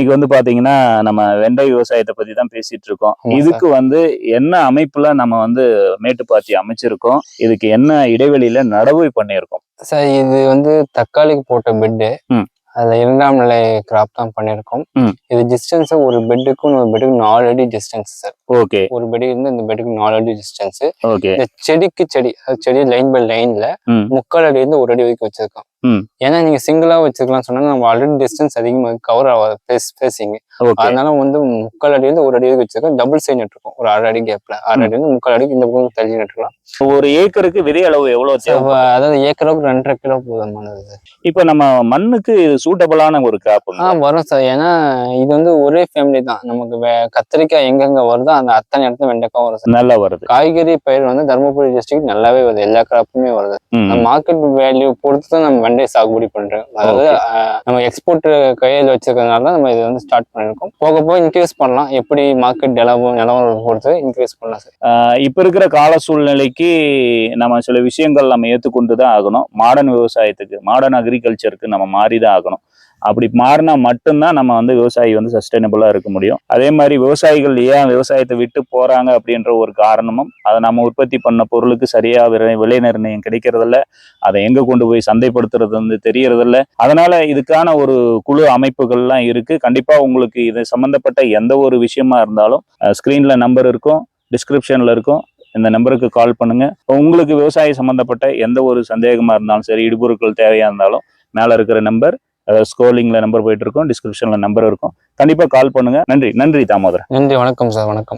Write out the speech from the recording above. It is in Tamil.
இன்னைக்கு வந்து பாத்தீங்கன்னா நம்ம வெண்டை விவசாயத்தை பத்தி தான் பேசிட்டு இருக்கோம். இதுக்கு வந்து என்ன அமைப்புல நம்ம வந்து மேட்டுப்பாத்தி அமைச்சிருக்கோம்? இதுக்கு என்ன இடைவெளியில நடவு பண்ணியிருக்கோம்? சார் இது வந்து தக்காளிக்கு போட்ட பெட்டு. அதுல இரண்டாம் நிலை கிராப் தான் பண்ணியிருக்கோம். ம். இது டிஸ்டன்ஸ் ஒரு பெட்டுக்கும் ஒரு பெட்டுக்கு நாலு அடி டிஸ்டன்ஸ் சார். ஓகே. ஒரு பெடி இருந்து இந்த பெட்டுக்கு நாலு அடி டிஸ்டன்ஸ் ஓகே. இந்த செடிக்கு செடி அது செடி லைன் பை லைன்ல. முக்கால் அடி இருந்து ஒரு அடி வரைக்கும் வச்சிருக்கோம். ஏன்னா நீங்க சிங்கிளா வச்சிருக்கலாம் சொன்னா நம்ம ஆல்ரெடி டிஸ்டன்ஸ் அதிகமா கவர் ஆகாது. ஃபேஸ் ஃபேஸிங் அதனால வந்து முக்கால் அடி இருந்து ஒரு அடி வச்சிருக்கோம். டபுள் சைடு நட்டுருக்கோம் ஒரு அரை அடி கேப்ல அரை அடி இருந்து முக்கால் அடிக்கு இந்த பக்கம் தள்ளி நட்டுக்கலாம். ஒரு ஏக்கருக்கு விதை அளவு எவ்வளவு தேவை? அதாவது ஏக்கருக்கு ரெண்டரை கிலோ போதுமானது. இப்ப நம்ம மண்ணுக்கு சூட்டபிளான ஒரு கிராப் ஆ வரும் சார். ஏன்னா இது வந்து ஒரே ஃபேமிலி தான். நமக்கு கத்திரிக்காய் எங்கெங்க வருதோ அந்த அத்தனை இடத்துல வெண்டைக்காய் வரும் நல்லா வருது. காய்கறி பயிர் வந்து தருமபுரி டிஸ்ட்ரிக்ட் நல்லாவே வருது. எல்லா கிராப்புமே வருது. மார்க்கெட் வேல்யூ பொறுத்து தான் நம்ம வெண்டை சாகுபடி பண்றோம் அதாவது நம்ம எக்ஸ்போர்ட் கையில் வச்சிருக்கிறதுனால தான் நம்ம இதை வந்து ஸ்டார்ட் பண்ணிருக்கோம் போக போக இன்க்ரீஸ் பண்ணலாம். எப்படி மார்க்கெட் நிலவரம் நிலவரம் பொறுத்து இன்க்ரீஸ் பண்ணலாம் சார். இப்ப இருக்கிற கால சூழ்நிலைக்கு நம்ம சில விஷயங்கள் நம்ம ஏத்துக்கொண்டு தான் ஆகணும். மாடர்ன் விவசாயத்துக்கு மாடர்ன் அக்ரிகல்ச்சருக்கு நம்ம மாறி தான் ஆகணும். அப்படி மாறினா மட்டும்தான் நம்ம வந்து விவசாயி வந்து சஸ்டைனபிளாக இருக்க முடியும். அதே மாதிரி விவசாயிகள் ஏன் விவசாயத்தை விட்டு போகிறாங்க அப்படின்ற ஒரு காரணமும் அதை நம்ம உற்பத்தி பண்ண பொருளுக்கு சரியாக விலை விலை நிர்ணயம் கிடைக்கிறதில்ல. அதை எங்கே கொண்டு போய் சந்தைப்படுத்துறது வந்து தெரியறதில்ல. அதனால் இதுக்கான ஒரு குழு அமைப்புகள்லாம் இருக்குது கண்டிப்பாக உங்களுக்கு இது சம்மந்தப்பட்ட எந்த ஒரு விஷயமா இருந்தாலும் ஸ்க்ரீனில் நம்பர் இருக்கும் டிஸ்கிரிப்ஷனில் இருக்கும். இந்த நம்பருக்கு கால் பண்ணுங்க. உங்களுக்கு விவசாயம் சம்மந்தப்பட்ட எந்த ஒரு சந்தேகமா இருந்தாலும் சரி இடுபொருட்கள் தேவையா இருந்தாலும் மேல இருக்கிற நம்பர் ஸ்க்ரோலிங்ல நம்பர் போயிட்டு இருக்கும் டிஸ்கிரிப்ஷனில் நம்பர் இருக்கும். கண்டிப்பா கால் பண்ணுங்க. நன்றி. நன்றி தாமோதரன். நன்றி வணக்கம் சார் வணக்கம்.